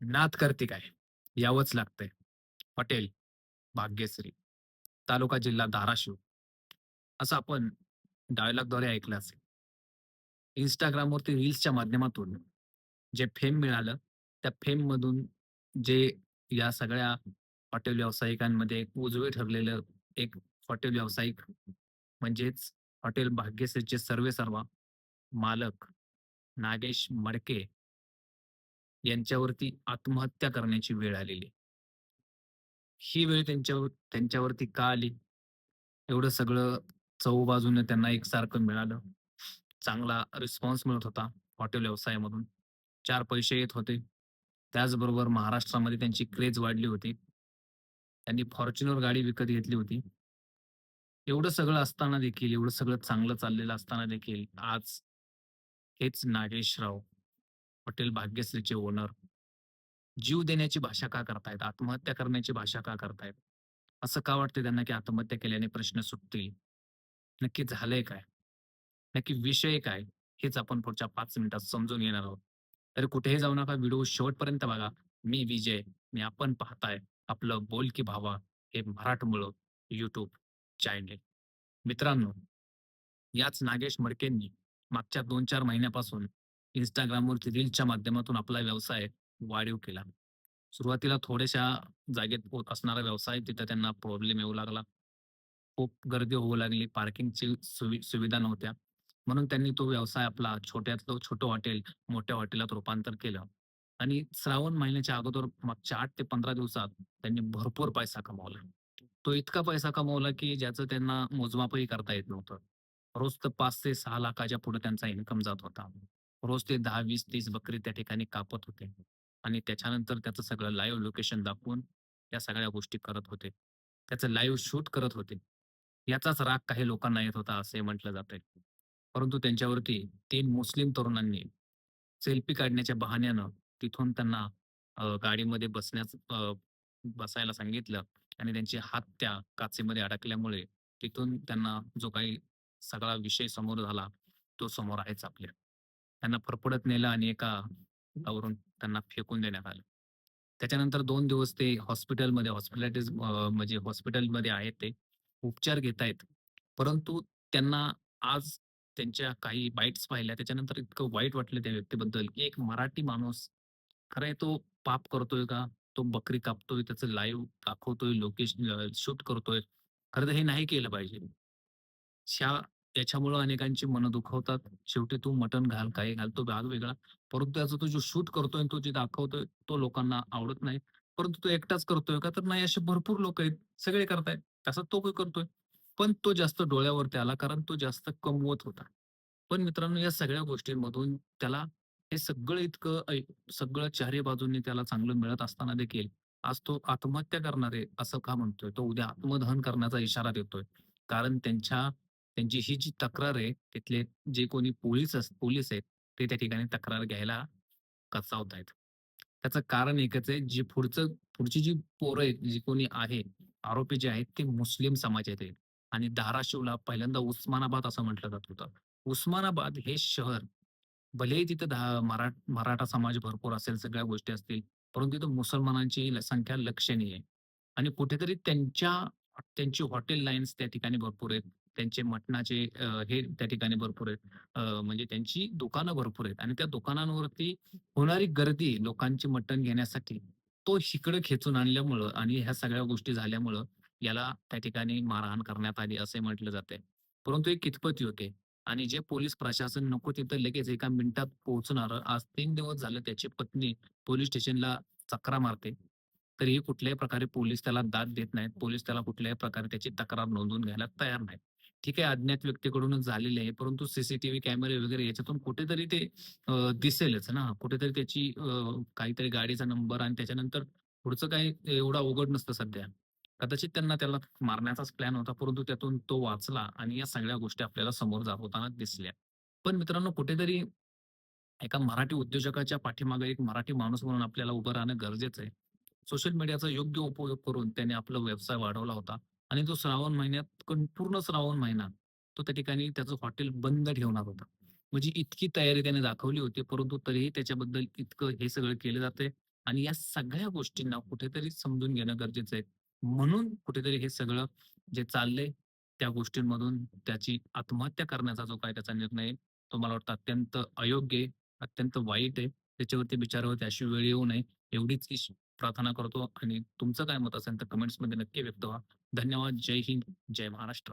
नाद करते काय? यावंच लागतंय. हॉटेल भाग्यश्री तालुका जिल्हा धाराशिव. असं आपण डायलॉगद्वारे ऐकलं असेल. इंस्टाग्रामवरती रील्सच्या माध्यमातून जे फेम मिळालं त्या फेम मधून जे या सगळ्या हॉटेल व्यावसायिकांमध्ये एक उजवे ठरलेलं एक हॉटेल व्यावसायिक म्हणजेच हॉटेल भाग्यश्रीचे सर्वे सर्वा मालक नागेश मडके यांच्यावरती आत्महत्या करण्याची वेळ आलेली ही वेळ त्यांच्यावर त्यांच्यावरती का आली? एवढं सगळं चहू बाजूने त्यांना एकसारखं मिळालं. चांगला रिस्पॉन्स मिळत होता हॉटेल व्यवसायामधून. चार पैसे येत होते. त्याचबरोबर महाराष्ट्रामध्ये त्यांची क्रेज वाढली होती. त्यांनी फॉर्च्युनर गाडी विकत घेतली होती. एवढं सगळं असताना देखील एवढं सगळं चांगलं चाललेलं असताना देखील आज हेच नागेशराव पटेल भाग्यश्रीचे ओनर जीव देण्याची भाषा का करतायत? आत्महत्या करण्याची भाषा का करतायत? असं का वाटतं त्यांना की आत्महत्या केल्याने प्रश्न सुटतील? नक्की झालंय काय? नक्की विषय काय? हेच आपण पुढच्या पाच मिनिटात समजून घेणार आहोत. तर कुठेही जाऊ नका व्हिडिओ शेवटपर्यंत बघा. मी विजय. मी आपण पाहताय आपलं बोल की भावा हे मराठमोळं युट्यूब चॅनेल मित्रांनो याच नागेश मडकेंनी मागच्या दोन चार महिन्यापासून इंस्टाग्रामवरती रील्सच्या माध्यमातून आपला व्यवसाय वाढीव केला. सुरुवातीला थोड्याशा जागेत होत असणारा व्यवसाय तिथं त्यांना प्रॉब्लेम येऊ लागला. खूप गर्दी होऊ लागली. पार्किंगची सुवि सुविधा नव्हत्या. म्हणून त्यांनी तो व्यवसाय आपला छोट्यातलं छोटं हॉटेल मोठ्या हॉटेलात रूपांतर केलं. आणि श्रावण महिन्याच्या अगोदर मागच्या आठ ते पंधरा दिवसात त्यांनी भरपूर पैसा कमावला. तो इतका पैसा कमावला की ज्याचं त्यांना मोजमापही करता येत नव्हतं. रोज तर पाच ते सहा लाखाच्या पुढे त्यांचा इन्कम जात होता. रोज ते दहा वीस तीस बकरी त्या ठिकाणी कापत होते आणि त्याच्यानंतर त्याचं सगळं लाईव्ह लोकेशन दाखवून या सगळ्या गोष्टी करत होते. त्याचं लाईव्ह शूट करत होते. याचाच राग काही लोकांना येत होता असे म्हटलं जात आहे परंतु त्यांच्यावरती तीन मुस्लिम तरुणांनी सेल्फी काढण्याच्या बहाण्यानं तिथून त्यांना गाडीमध्ये बसण्यास बसायला सांगितलं आणि त्यांचे हात त्या काचेमध्ये अडकल्यामुळे तिथून त्यांना जो काही सगळा विषय समोर झाला तो समोर आहेच आपल्या. त्यांना फरफडत नेलं आणि एका वरून त्यांना फेकून देण्यात आलं. त्याच्यानंतर दोन दिवस ते हॉस्पिटलमध्ये हॉस्पिटलायटिस म्हणजे हॉस्पिटलमध्ये आहेत ते उपचार घेत आहेत. परंतु त्यांना आज त्यांच्या काही बाईट्स पाहिल्या त्याच्यानंतर इतकं वाईट वाटलं त्या व्यक्तीबद्दल की एक मराठी माणूस खरंय तो पाप करतोय का? तो बकरी कापतोय त्याचं लाईव्ह दाखवतोय लोकेशन शूट करतोय. खरं तर हे नाही केलं पाहिजे. ह्या त्याच्यामुळं अनेकांची मनं दुखवतात. शेवटी तू मटण घाल काही घाल तो भाग वेगळा. परंतु त्याचा तो जो शूट करतोय आणि तो जे दाखवतोय तो लोकांना आवडत नाही. परंतु तो एकटाच करतोय का? तर नाही असे भरपूर लोक आहेत. सगळे करतायत. तसा तो काही करतोय. पण तो जास्त डोळ्यावरती आला कारण तो जास्त कमवत होता. पण मित्रांनो या सगळ्या गोष्टींमधून त्याला हे सगळं इतकं ऐ- सगळं चारी बाजूंनी त्याला चांगलं मिळत असताना देखील आज तो आत्महत्या करणार आहे असं का म्हणतोय? तो उद्या आत्मदहन करण्याचा इशारा देतोय. कारण त्यांच्या त्यांची ही जी तक्रार आहे तिथले जे कोणी पोलीस अस पोलीस आहेत ते त्या ठिकाणी तक्रार घ्यायला कचावत आहेत. त्याचं कारण एकच आहे जी पुढचं पुढची जी पोरं आहेत जी कोणी आहे आरोपी जे आहेत ते मुस्लिम समाजात आहेत. आणि धाराशिवला पहिल्यांदा उस्मानाबाद असं म्हटलं जात होतं. उस्मानाबाद हे शहर भलेही तिथं मरा मराठा समाज भरपूर असेल सगळ्या गोष्टी असतील परंतु तिथं मुसलमानांची ल- संख्या लक्षणीय आहे. आणि कुठेतरी त्यांच्या त्यांची हॉटेल लाईन्स त्या ठिकाणी भरपूर आहेत. त्यांचे मटणाचे हे त्या ठिकाणी भरपूर आहेत. म्हणजे त्यांची दुकानं भरपूर आहेत. आणि त्या दुकानांवरती होणारी गर्दी लोकांची मटण घेण्यासाठी तो इकडे खेचून आणल्यामुळं आणि ह्या सगळ्या गोष्टी झाल्यामुळं याला त्या ठिकाणी मारहाण करण्यात आली असे म्हटलं जाते परंतु हे कितपत योग्य आणि जे पोलीस प्रशासन नको तिथं लगेच एका मिनिटात पोहोचणार आज तीन दिवस झाले त्याची पत्नी पोलीस स्टेशनला चक्रा मारते. तरीही कुठल्याही प्रकारे पोलीस त्याला दाद देत नाहीत. पोलीस त्याला कुठल्याही प्रकारे त्याची तक्रार नोंदवून घ्यायला तयार नाहीत. ठीक आहे अज्ञात व्यक्तीकडूनच झालेले आहे परंतु सीसीटीव्ही कॅमेरे वगैरे याच्यातून कुठेतरी ते दिसेलच ना. कुठेतरी त्याची काहीतरी गाडीचा नंबर आणि त्याच्यानंतर पुढचं काही एवढा उघड नसतं सध्या. कदाचित त्यांना त्याला मारण्याचाच प्लॅन होता परंतु त्यातून तो वाचला आणि या सगळ्या गोष्टी आपल्याला समोर जात होताना दिसल्या. पण मित्रांनो कुठेतरी एका मराठी उद्योजकाच्या पाठीमागे एक मराठी माणूस म्हणून आपल्याला उभं राहणं गरजेचं आहे. सोशल मीडियाचा योग्य उपयोग करून त्याने आपला व्यवसाय वाढवला होता आणि तो श्रावण महिन्यात पूर्ण श्रावण महिना तो त्या ठिकाणी त्याचं हॉटेल बंद ठेवणार होता म्हणजे इतकी तयारी त्याने दाखवली होती परंतु तरीही त्याच्याबद्दल इतकं हे सगळं केलं जाते आणि या सगळ्या गोष्टींना कुठेतरी समजून घेणं गरजेचं आहे. म्हणून कुठेतरी हे सगळं जे चाललंय, त्या गोष्टींमधून त्याची आत्महत्या करण्याचा जो काय त्याचा निर्णय आहे, तो मला वाटतं अत्यंत अयोग्य आहे, अत्यंत वाईट आहे. त्याच्यावरती बिचाऱ्यावरती अशी वेळ येऊ नये, एवढीच प्रार्थना करतो आणि तुमचं काय मत असेल तर कमेंट्समध्ये नक्की व्यक्त व्हा. धन्यवाद. जय हिंद, जय महाराष्ट्र.